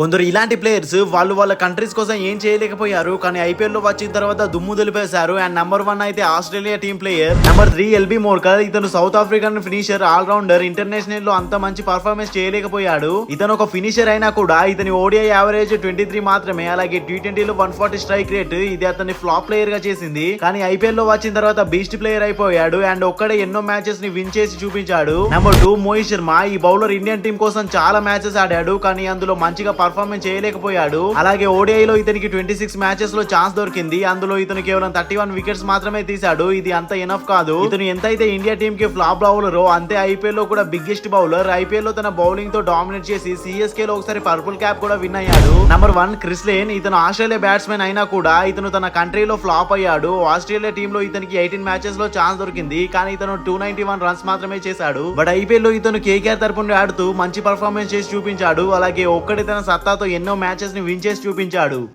కొందరు ఇలాంటి ప్లేయర్స్ వాళ్ళు వాళ్ళ కంట్రీస్ కోసం ఏం చేయలేకపోయారు కానీ ఐపీఎల్లో వచ్చిన తర్వాత దుమ్ము దులిపేశారు అండ్ నెంబర్ వన్ అయితే Australia team player number three Albie Morkel ఇతను South African finisher all rounder ఇంటర్నేషనల్లో అంత మంచి పర్ఫార్మెన్స్ చేయలేకపోయాడు. ఇతను ఒక ఫినిషర్ అయినా కూడా ఇతని ఓడిఐ యావరేజ్ ట్వంటీ త్రీ మాత్రమే. అలాగే టీ ట్వంటీలో వన్ ఫార్టీ స్ట్రైక్ రేట్ ఇది అతన్ని ఫ్లాప్ ప్లేయర్గా చేసింది. కానీ ఐపీఎల్లో వచ్చిన తర్వాత బీస్ట్ ప్లేయర్ అయిపోయాడు. అండ్ ఒక్కడే ఎన్నో మ్యాచెస్ని విన్ చేసి చూపించాడు. నెంబర్ టూ మోహిత్ శర్మ ఈ బౌలర్ ఇండియన్ టీం కోసం చాలా మ్యాచెస్ ఆడాడు. కానీ అందులో మంచిగా పర్ఫార్మెన్స్ చేయలేకపోయాడు. అలాగే ఓడిఐ లో ఇతనికి ట్వంటీ సిక్స్ మ్యాచెస్లో ఛాన్స్ దొరికింది. అందులో ఇతను కేవలం థర్టీ వన్ వికెట్స్ మాత్రమే తీశాడు. ఇది అంత ఎనఫ్ కాదు. ఇతను ఎంత అయితే ఇండియా టీమ్కి ఫ్లాప్ బౌలరో అంతే ఐపీఎల్లో కూడా బిగ్గెస్ట్ బౌలర్ ఐపీఎల్లో తన బౌలింగ్తో డామినేట్ చేసి సిఎస్కే లో ఒకసారి పర్పుల్ క్యాప్ కూడా విన్ అయ్యాడు. నంబర్ వన్ క్రిస్లేన్ ఇతను ఆస్ట్రేలియా బ్యాట్స్మెన్ అయినా కూడా ఇతను తన కంట్రీలో ఫ్లాప్ అయ్యాడు. ఆస్ట్రేలియా టీమ్లో ఇతనికి ఎయిటీన్ మ్యాచెస్లో ఛాన్స్ దొరికింది. కానీ ఇతను టూ నైన్టీ వన్ రన్స్ మాత్రమే చేశాడు. బట్ ఐపీఎల్లో ఇతను కేకేఆర్ తరపున ఆడుతూ మంచి పర్ఫార్మెన్స్ చేసి చూపించాడు. అలాగే ఒక్కడి తన సత్తాతో ఎన్నో మ్యాచెస్ని విన్ చేసి చూపించాడు.